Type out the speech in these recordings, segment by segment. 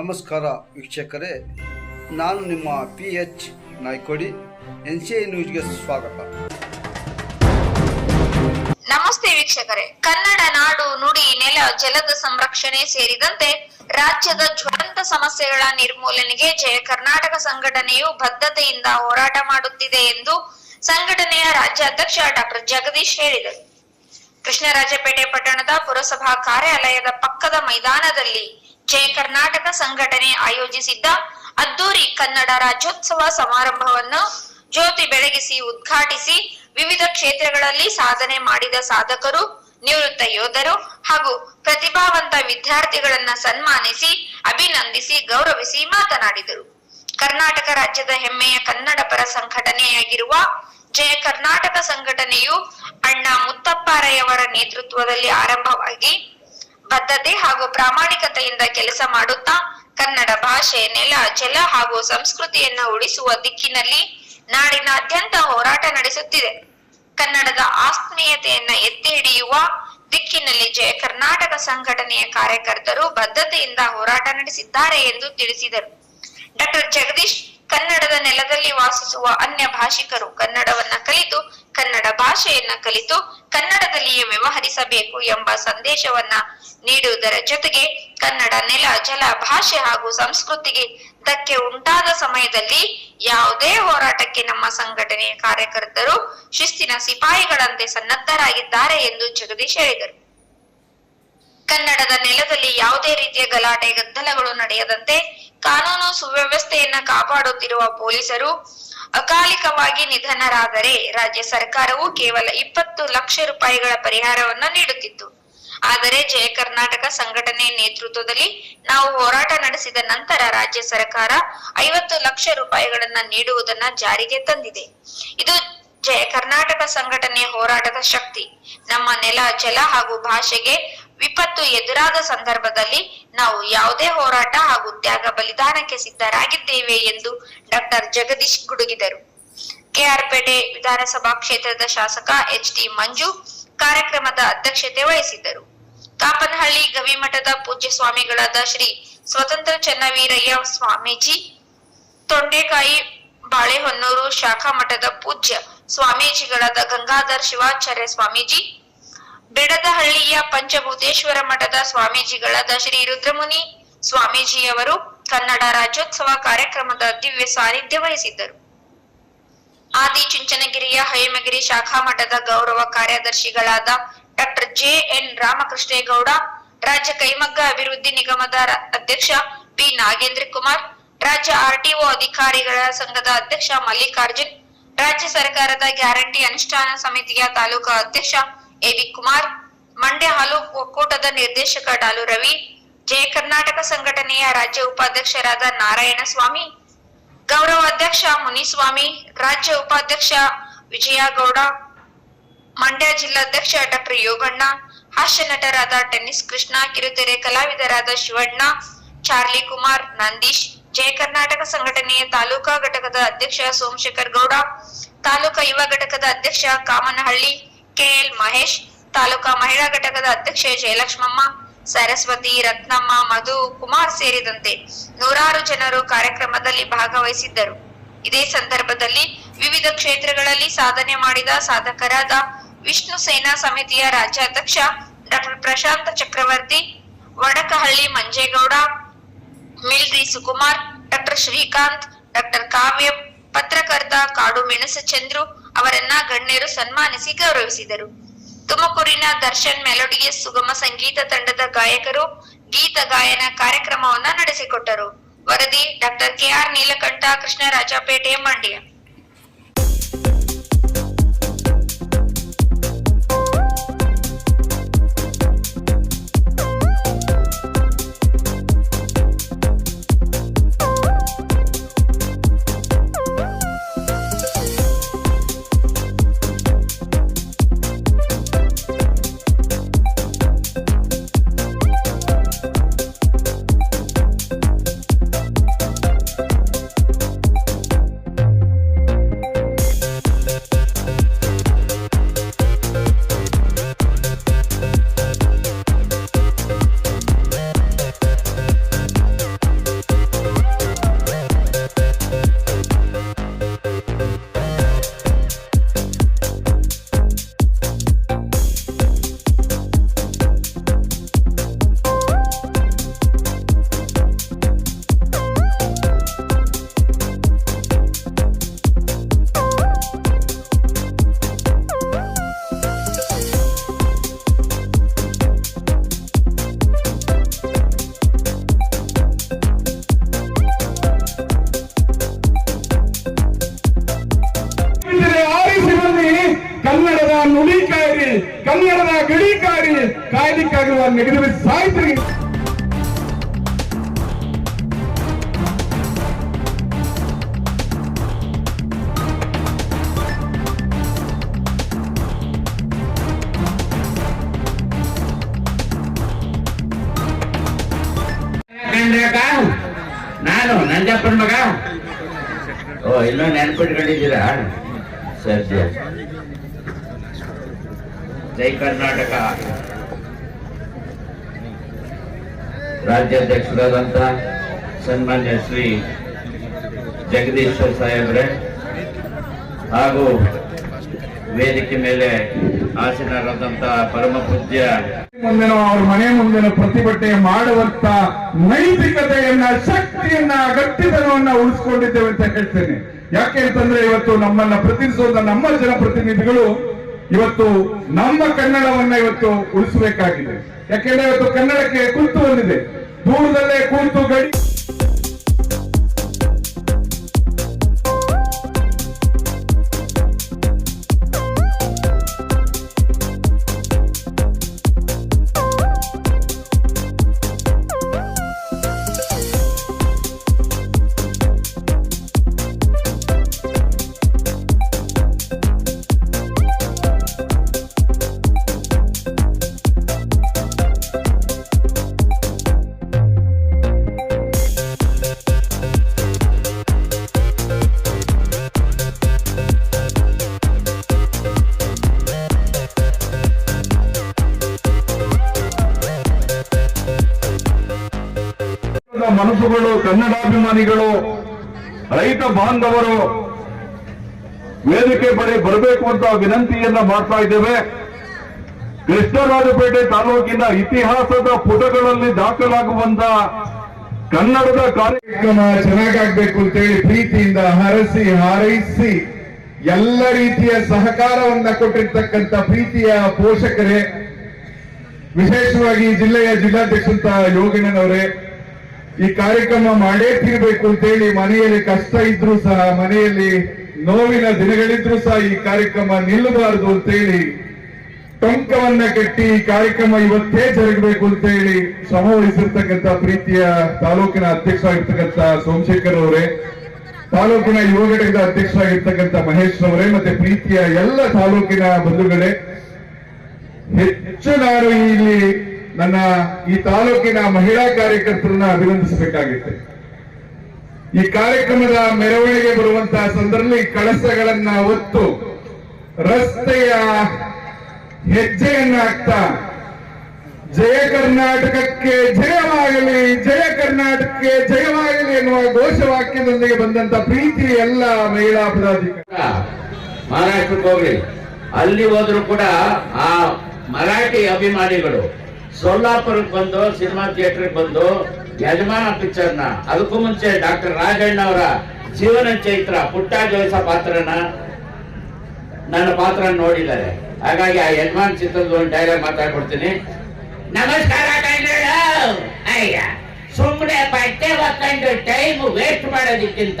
ನಮಸ್ಕಾರ ವೀಕ್ಷಕರೇ, ನಾನು ನಿಮ್ಮ P H Naikodi, N C I ನ್ಯೂಸ್ಗೆ ಸ್ವಾಗತ. ನಮಸ್ತೆ ವೀಕ್ಷಕರೇ, ಕನ್ನಡ ನಾಡು ನುಡಿ ನೆಲ ಜಲದ ಸಂರಕ್ಷಣೆ ಸೇರಿದಂತೆ ರಾಜ್ಯದ ಜ್ವಲಂತ ಸಮಸ್ಯೆಗಳ ನಿರ್ಮೂಲನೆಗೆ ಜಯ ಕರ್ನಾಟಕ ಸಂಘಟನೆಯು ಬದ್ಧತೆಯಿಂದ ಹೋರಾಟ ಮಾಡುತ್ತಿದೆ ಎಂದು ಸಂಘಟನೆಯ ರಾಜ್ಯಾಧ್ಯಕ್ಷ ಡಾಕ್ಟರ್ ಜಗದೀಶ್ ಹೇಳಿದರು. ಕೃಷ್ಣರಾಜಪೇಟೆ ಪಟ್ಟಣದ ಪುರಸಭಾ ಕಾರ್ಯಾಲಯದ ಪಕ್ಕದ ಮೈದಾನದಲ್ಲಿ ಜಯ ಕರ್ನಾಟಕ ಸಂಘಟನೆ ಆಯೋಜಿಸಿದ್ದ ಅದ್ದೂರಿ ಕನ್ನಡ ರಾಜ್ಯೋತ್ಸವ ಸಮಾರಂಭವನ್ನು ಜ್ಯೋತಿ ಬೆಳಗಿಸಿ ಉದ್ಘಾಟಿಸಿ ವಿವಿಧ ಕ್ಷೇತ್ರಗಳಲ್ಲಿ ಸಾಧನೆ ಮಾಡಿದ ಸಾಧಕರು, ನಿವೃತ್ತ ಯೋಧರು ಹಾಗೂ ಪ್ರತಿಭಾವಂತ ವಿದ್ಯಾರ್ಥಿಗಳನ್ನ ಸನ್ಮಾನಿಸಿ, ಅಭಿನಂದಿಸಿ, ಗೌರವಿಸಿ ಮಾತನಾಡಿದರು. ಕರ್ನಾಟಕ ರಾಜ್ಯದ ಹೆಮ್ಮೆಯ ಕನ್ನಡ ಪರ ಸಂಘಟನೆಯಾಗಿರುವ ಜಯ ಕರ್ನಾಟಕ ಸಂಘಟನೆಯು ಅಣ್ಣ ಮುತ್ತಪ್ಪಾರಯ್ಯವರ ನೇತೃತ್ವದಲ್ಲಿ ಆರಂಭವಾಗಿ ಬದ್ಧತೆ ಹಾಗೂ ಪ್ರಾಮಾಣಿಕತೆಯಿಂದ ಕೆಲಸ ಮಾಡುತ್ತಾ ಕನ್ನಡ ಭಾಷೆ ನೆಲ, ಜಲ ಹಾಗೂ ಸಂಸ್ಕೃತಿಯನ್ನ ಉಳಿಸುವ ದಿಕ್ಕಿನಲ್ಲಿ ನಾಡಿನಾದ್ಯಂತ ಹೋರಾಟ ನಡೆಸುತ್ತಿದೆ. ಕನ್ನಡದ ಆತ್ಮೀಯತೆಯನ್ನ ಎತ್ತಿ ಹಿಡಿಯುವ ದಿಕ್ಕಿನಲ್ಲಿ ಜಯ ಕರ್ನಾಟಕ ಸಂಘಟನೆಯ ಕಾರ್ಯಕರ್ತರು ಬದ್ಧತೆಯಿಂದ ಹೋರಾಟ ನಡೆಸಿದ್ದಾರೆ ಎಂದು ತಿಳಿಸಿದರು. ಡಾಕ್ಟರ್ ಜಗದೀಶ್ ಕನ್ನಡದ ನೆಲದಲ್ಲಿ ವಾಸಿಸುವ ಅನ್ಯ ಭಾಷಿಕರು ಕನ್ನಡವನ್ನ ಕಲಿತು, ಕನ್ನಡ ಭಾಷೆಯನ್ನ ಕಲಿತು, ಕನ್ನಡದಲ್ಲಿಯೇ ವ್ಯವಹರಿಸಬೇಕು ಎಂಬ ಸಂದೇಶವನ್ನ ನೀಡುವುದರ ಜೊತೆಗೆ ಕನ್ನಡ ನೆಲ, ಜಲ, ಭಾಷೆ ಹಾಗೂ ಸಂಸ್ಕೃತಿಗೆ ಧಕ್ಕೆ ಉಂಟಾದ ಸಮಯದಲ್ಲಿ ಯಾವುದೇ ಹೋರಾಟಕ್ಕೆ ನಮ್ಮ ಸಂಘಟನೆಯ ಕಾರ್ಯಕರ್ತರು ಶಿಸ್ತಿನ ಸಿಪಾಯಿಗಳಂತೆ ಸನ್ನದ್ಧರಾಗಿದ್ದಾರೆ ಎಂದು ಜಗದೀಶ್ ಹೇಳಿದರು. ಕನ್ನಡದ ನೆಲದಲ್ಲಿ ಯಾವುದೇ ರೀತಿಯ ಗಲಾಟೆ, ಗದ್ದಲಗಳು ನಡೆಯದಂತೆ ಕಾನೂನು ಸುವ್ಯವಸ್ಥೆಯನ್ನ ಕಾಪಾಡುತ್ತಿರುವ ಪೊಲೀಸರು ಅಕಾಲಿಕವಾಗಿ ನಿಧನರಾದರೆ ರಾಜ್ಯ ಸರ್ಕಾರವು ಕೇವಲ ಇಪ್ಪತ್ತು ಲಕ್ಷ ರೂಪಾಯಿಗಳ ಪರಿಹಾರವನ್ನ ನೀಡುತ್ತಿತ್ತು. ಆದರೆ ಜಯ ಕರ್ನಾಟಕ ಸಂಘಟನೆ ನೇತೃತ್ವದಲ್ಲಿ ನಾವು ಹೋರಾಟ ನಡೆಸಿದ ನಂತರ ರಾಜ್ಯ ಸರ್ಕಾರ ಐವತ್ತು ಲಕ್ಷ ರೂಪಾಯಿಗಳನ್ನ ನೀಡುವುದನ್ನ ಜಾರಿಗೆ ತಂದಿದೆ. ಇದು ಜಯ ಕರ್ನಾಟಕ ಸಂಘಟನೆ ಹೋರಾಟದ ಶಕ್ತಿ. ನಮ್ಮ ನೆಲ, ಜಲ ಹಾಗೂ ಭಾಷೆಗೆ ವಿಪತ್ತು ಎದುರಾದ ಸಂದರ್ಭದಲ್ಲಿ ನಾವು ಯಾವುದೇ ಹೋರಾಟ ಹಾಗೂ ತ್ಯಾಗ ಬಲಿದಾನಕ್ಕೆ ಸಿದ್ಧರಾಗಿದ್ದೇವೆ ಎಂದು ಡಾಕ್ಟರ್ ಜಗದೀಶ್ ಗುಡುಗಿದರು. ಕೆಆರ್ಪೇಟೆ ವಿಧಾನಸಭಾ ಕ್ಷೇತ್ರದ ಶಾಸಕ ಎಚ್ ಟಿ ಮಂಜು ಕಾರ್ಯಕ್ರಮದ ಅಧ್ಯಕ್ಷತೆ ವಹಿಸಿದ್ದರು. ಕಾಪನಹಳ್ಳಿ ಗವಿಮಠದ ಪೂಜ್ಯ ಸ್ವಾಮಿಗಳಾದ ಶ್ರೀ ಸ್ವತಂತ್ರ ಚನ್ನವೀರಯ್ಯ ಸ್ವಾಮೀಜಿ, ತೊಂಡೆಕಾಯಿ ಬಾಳೆಹೊನ್ನೂರು ಶಾಖಾ ಮಠದ ಪೂಜ್ಯ ಸ್ವಾಮೀಜಿಗಳಾದ ಗಂಗಾಧರ್ ಶಿವಾಚಾರ್ಯ ಸ್ವಾಮೀಜಿ ಬೆಡದಹಳ್ಳಿಯ ಪಂಚಭೂತೇಶ್ವರ ಮಠದ ಸ್ವಾಮೀಜಿಗಳಾದ ಶ್ರೀ ರುದ್ರಮುನಿ ಸ್ವಾಮೀಜಿಯವರು ಕನ್ನಡ ರಾಜ್ಯೋತ್ಸವ ಕಾರ್ಯಕ್ರಮದ ದಿವ್ಯ ಸಾನ್ನಿಧ್ಯ ವಹಿಸಿದ್ದರು. ಆದಿ ಚುಂಚನಗಿರಿಯ ಹೈಮಗಿರಿ ಶಾಖಾ ಮಠದ ಗೌರವ ಕಾರ್ಯದರ್ಶಿಗಳಾದ ಡಾಕ್ಟರ್ ಜೆ ಎನ್ ರಾಮಕೃಷ್ಣೇಗೌಡ, ರಾಜ್ಯ ಕೈಮಗ್ಗ ಅಭಿವೃದ್ಧಿ ನಿಗಮದ ಅಧ್ಯಕ್ಷ ಪಿ ನಾಗೇಂದ್ರ ಕುಮಾರ್, ರಾಜ್ಯ ಆರ್ಟಿಒ ಅಧಿಕಾರಿಗಳ ಸಂಘದ ಅಧ್ಯಕ್ಷ ಮಲ್ಲಿಕಾರ್ಜುನ್, ರಾಜ್ಯ ಸರ್ಕಾರದ ಗ್ಯಾರಂಟಿ ಅನುಷ್ಠಾನ ಸಮಿತಿಯ ತಾಲೂಕಾ ಅಧ್ಯಕ್ಷ ಎಬಿ ಕುಮಾರ್, ಮಂಡ್ಯ ಹಾಲು ಒಕ್ಕೂಟದ ನಿರ್ದೇಶಕ ಡಾಲು ರವಿ, ಜಯ ಕರ್ನಾಟಕ ಸಂಘಟನೆಯ ರಾಜ್ಯ ಉಪಾಧ್ಯಕ್ಷರಾದ ನಾರಾಯಣ ಸ್ವಾಮಿ ಗೌರವ ಅಧ್ಯಕ್ಷ ಮುನಿಸ್ವಾಮಿ, ರಾಜ್ಯ ಉಪಾಧ್ಯಕ್ಷ ವಿಜಯಗೌಡ, ಮಂಡ್ಯ ಜಿಲ್ಲಾಧ್ಯಕ್ಷ ಡಾಕ್ಟರ್ ಯೋಗಣ್ಣ, ಹಾಸ್ಯ ನಟರಾದ ಟೆನ್ನಿಸ್ ಕೃಷ್ಣ, ಕಿರುತೆರೆ ಕಲಾವಿದರಾದ ಶಿವಣ್ಣ, ಚಾರ್ಲಿ ಕುಮಾರ್, ನಂದೀಶ್, ಜಯ ಕರ್ನಾಟಕ ಸಂಘಟನೆಯ ತಾಲೂಕಾ ಘಟಕದ ಅಧ್ಯಕ್ಷ ಸೋಮಶೇಖರ್ ಗೌಡ, ತಾಲೂಕಾ ಯುವ ಘಟಕದ ಅಧ್ಯಕ್ಷ ಕಾಮನಹಳ್ಳಿ ಕೆಎಲ್ ಮಹೇಶ್, ತಾಲೂಕಾ ಮಹಿಳಾ ಘಟಕದ ಅಧ್ಯಕ್ಷೆ ಜಯಲಕ್ಷ್ಮಮ್ಮ, ಸರಸ್ವತಿ, ರತ್ನಮ್ಮ, ಮಧು, ಕುಮಾರ್ ಸೇರಿದಂತೆ ನೂರಾರು ಜನರು ಕಾರ್ಯಕ್ರಮದಲ್ಲಿ ಭಾಗವಹಿಸಿದ್ದರು. ಇದೇ ಸಂದರ್ಭದಲ್ಲಿ ವಿವಿಧ ಕ್ಷೇತ್ರಗಳಲ್ಲಿ ಸಾಧನೆ ಮಾಡಿದ ಸಾಧಕರಾದ ವಿಷ್ಣು ಸೇನಾ ಸಮಿತಿಯ ರಾಜ್ಯಾಧ್ಯಕ್ಷ ಡಾಕ್ಟರ್ ಪ್ರಶಾಂತ ಚಕ್ರವರ್ತಿ ವಡಕಹಳ್ಳಿ ಮಂಜೇಗೌಡ ಮಿಲ್ರಿ ಸುಕುಮಾರ್ ಡಾಕ್ಟರ್ ಶ್ರೀಕಾಂತ್ ಡಾಕ್ಟರ್ ಕಾವ್ಯ, ಪತ್ರಕರ್ತ ಕಾಡು ಮೆಣಸು ಚಂದ್ರು ಅವರನ್ನ ಗಣ್ಯರು ಸನ್ಮಾನಿಸಿ ಗೌರವಿಸಿದರು. ತುಮಕೂರಿನ ದರ್ಶನ್ ಮೆಲೋಡಿಯಸ್ ಸುಗಮ ಸಂಗೀತ ತಂಡದ ಗಾಯಕರು ಗೀತ ಗಾಯನ ಕಾರ್ಯಕ್ರಮವನ್ನ ನಡೆಸಿಕೊಟ್ಟರು. ವರದಿ ಡಾಕ್ಟರ್ ಕೆಆರ್ ನೀಲಕಂಠ, ಕೃಷ್ಣರಾಜಪೇಟೆ, ಮಂಡ್ಯ. ಕಾಯ್ಲಿಕ್ಕಾಗಿರುವ ನೆಗೆದು ಸಾಯ್ತ್ರಿ ನಾನು ನಂಜಪ್ಪನ ಮಗ? ಓ ಇನ್ನೂ ನೆನ್ಪಿಟ್ಕೊಂಡಿದ್ದೀರಾ? ಸರಿ ಜೈ ಕರ್ನಾಟಕ. ರಾಜ್ಯಾಧ್ಯಕ್ಷರಾದಂತ ಸನ್ಮಾನ್ಯ ಶ್ರೀ ಜಗದೀಶ್ವರ್ ಸಾಹೇಬ್ರೆ ಹಾಗೂ ವೇದಿಕೆ ಮೇಲೆ ಆಸೀನರಾದಂತ ಪರಮ ಪೂಜ್ಯ ಮುಂದೆನೋ ಅವ್ರ ಮನೆ ಮುಂದೆನೋ ಪ್ರತಿಭಟನೆ ಮಾಡುವಂತ ನೈತಿಕತೆಯನ್ನ, ಶಕ್ತಿಯನ್ನ, ಗಟ್ಟಿತನವನ್ನ ಉಳಿಸ್ಕೊಂಡಿದ್ದೇವೆ ಅಂತ ಹೇಳ್ತೇನೆ. ಯಾಕೆ ಅಂತಂದ್ರೆ ಇವತ್ತು ನಮ್ಮನ್ನ ಪ್ರತಿನಿಧಿಸುವಂತ ನಮ್ಮ ಜನಪ್ರತಿನಿಧಿಗಳು ಇವತ್ತು ನಮ್ಮ ಕನ್ನಡವನ್ನ ಇವತ್ತು ಉಳಿಸಬೇಕಾಗಿದೆ. ಯಾಕೆಂದ್ರೆ ಇವತ್ತು ಕನ್ನಡಕ್ಕೆ ಕುಂತು ಬಂದಿದೆ. ದೂರದಲ್ಲೇ ಕುಂತು ಗಡಿ ಕನ್ನಡಾಭಿಮಾನಿಗಳು ರೈತ ಬಾಂಧವರು, ವೇದಿಕೆ ಬಳಿ ಬರಬೇಕು ಅಂತ ವಿನಂತಿಯನ್ನ ಮಾಡ್ತಾ ಇದ್ದೇವೆ. ಕೃಷ್ಣರಾಜಪೇಟೆ ತಾಲೂಕಿನ ಇತಿಹಾಸದ ಪುಟಗಳಲ್ಲಿ ದಾಖಲಾಗುವಂತ ಕನ್ನಡದ ಕಾರ್ಯಕ್ರಮ ಚೆನ್ನಾಗಾಗ್ಬೇಕು ಅಂತೇಳಿ ಪ್ರೀತಿಯಿಂದ ಹರಸಿ, ಹಾರೈಸಿ, ಎಲ್ಲ ರೀತಿಯ ಸಹಕಾರವನ್ನ ಕೊಟ್ಟಿರ್ತಕ್ಕಂಥ ಪ್ರೀತಿಯ ಪೋಷಕರೇ, ವಿಶೇಷವಾಗಿ ಜಿಲ್ಲೆಯ ಜಿಲ್ಲಾಧ್ಯಕ್ಷಂತ ಯೋಗಿನವರೇ ಈ ಕಾರ್ಯಕ್ರಮ ಮಾಡೇ ಅಂತ ಹೇಳಿ ಮನೆಯಲ್ಲಿ ಕಷ್ಟ ಇದ್ರೂ ಸಹ, ಮನೆಯಲ್ಲಿ ನೋವಿನ ದಿನಗಳಿದ್ರೂ ಸಹ ಈ ಕಾರ್ಯಕ್ರಮ ನಿಲ್ಲಬಾರದು ಅಂತೇಳಿ ಟೊಂಕವನ್ನ ಕಟ್ಟಿ ಈ ಕಾರ್ಯಕ್ರಮ ಇವತ್ತೇ ಜರುಗಬೇಕು ಅಂತೇಳಿ ಶ್ರಮ ವಹಿಸಿರ್ತಕ್ಕಂಥ ಪ್ರೀತಿಯ ತಾಲೂಕಿನ ಅಧ್ಯಕ್ಷರಾಗಿರ್ತಕ್ಕಂಥ ಸೋಮಶೇಖರ್ ಅವರೇ, ತಾಲೂಕಿನ ಯುವ ಘಟಕದ ಅಧ್ಯಕ್ಷರಾಗಿರ್ತಕ್ಕಂಥ ಮಹೇಶ್ ಅವರೇ, ಮತ್ತೆ ಪ್ರೀತಿಯ ಎಲ್ಲ ತಾಲೂಕಿನ ಬಂಧುಗಳೇ, ಹೆಚ್ಚು ನಾನು ಇಲ್ಲಿ ನನ್ನ ಈ ತಾಲೂಕಿನ ಮಹಿಳಾ ಕಾರ್ಯಕರ್ತರನ್ನ ಅಭಿನಂದಿಸಬೇಕಾಗಿತ್ತು. ಈ ಕಾರ್ಯಕ್ರಮದ ಮೆರವಣಿಗೆ ಬರುವಂತಹ ಸಂದರ್ಭದಲ್ಲಿ ಕಳಸಗಳನ್ನ ಒತ್ತು ರಸ್ತೆಯ ಹೆಜ್ಜೆಯನ್ನ ಹಾಕ್ತಾ ಜಯ ಕರ್ನಾಟಕಕ್ಕೆ ಜಯವಾಗಲಿ, ಜಯ ಕರ್ನಾಟಕಕ್ಕೆ ಜಯವಾಗಲಿ ಎನ್ನುವ ಘೋಷವಾಕ್ಯದೊಂದಿಗೆ ಬಂದಂತ ಪ್ರೀತಿ ಎಲ್ಲ ಮಹಿಳಾ ಪದಾಧಿಕಾರಿ. ಮಹಾರಾಷ್ಟ್ರಕ್ಕೆ ಅಲ್ಲಿ ಹೋದ್ರು ಕೂಡ ಆ ಮರಾಠಿ ಅಭಿಮಾನಿಗಳು ಸೊಲ್ಲಾಪುರಕ್ಕೆ ಬಂದು, ಸಿನಿಮಾ ಥಿಯೇಟರ್ಗೆ ಬಂದು, ಯಜಮಾನ ಪಿಕ್ಚರ್ನ. ಅದಕ್ಕೂ ಮುಂಚೆ ಡಾಕ್ಟರ್ ರಾಜಣ್ಣ ಅವರ ಜೀವನ ಚೈತ್ರ ಪುಟ್ಟ ಜೋಯಿಸ ಪಾತ್ರನ ನನ್ನ ಪಾತ್ರ ನೋಡಿದ್ದಾರೆ. ಹಾಗಾಗಿ ಆ ಯಜಮಾನ್ ಚಿತ್ರದ ಒಂದು ಡೈಲಾಗ್ ಮಾತಾಡ್ಕೊಡ್ತೀನಿ. ನಮಸ್ಕಾರ ಅಯ್ಯ ಸುಮ್ಮನೆ ಬಟ್ಟೆ ಹಾಕೊಂಡು ಟೈಮ್ ವೇಸ್ಟ್ ಮಾಡೋದಕ್ಕಿಂತ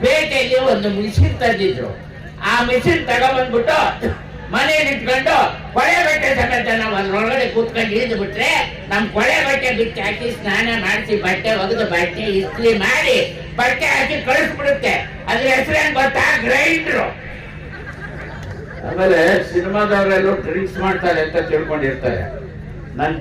ಪೇಟೆಯಲ್ಲಿ ಒಂದು ಮಿಷಿನ್ ತಂದಿದ್ರು. ಆ ಮಿಷಿನ್ ತಗೊಂಡ್ಬಂದ್ಬಿಟ್ಟು ಮನೆಯಲ್ಲಿ ನಿಂತ್ಕೊಂಡು ಕೊಳೆ ಬಟ್ಟೆ ಸಮೇತ ನಾವು ಅದ್ರೊಳಗಡೆ ಕೂತ್ಕೊಂಡು ಇಳಿದು ಬಿಟ್ರೆ ನಮ್ ಕೊಳೆ ಬಟ್ಟೆ ಬಿಟ್ಟು ಹಾಕಿ ಸ್ನಾನ ಮಾಡಿಸಿ ಬಟ್ಟೆ ಒಗೆದು ಬಟ್ಟೆ ಇಸ್ತ್ರಿ ಮಾಡಿ ಬಟ್ಟೆ ಹಾಕಿ ಕಳಿಸ್ಬಿಡುತ್ತೆ. ಅದ್ರ ಹೆಸರೇನ್ ಗೊತ್ತಾ? ಗ್ರೈಂಡ್ರು. ಆಮೇಲೆ ಸಿನಿಮಾದವರೆಲ್ಲೂ ಡ್ರಿಂಕ್ಸ್ ಮಾಡ್ತಾರೆ ಅಂತ ತಿಳ್ಕೊಂಡಿರ್ತಾರೆ. ನನ್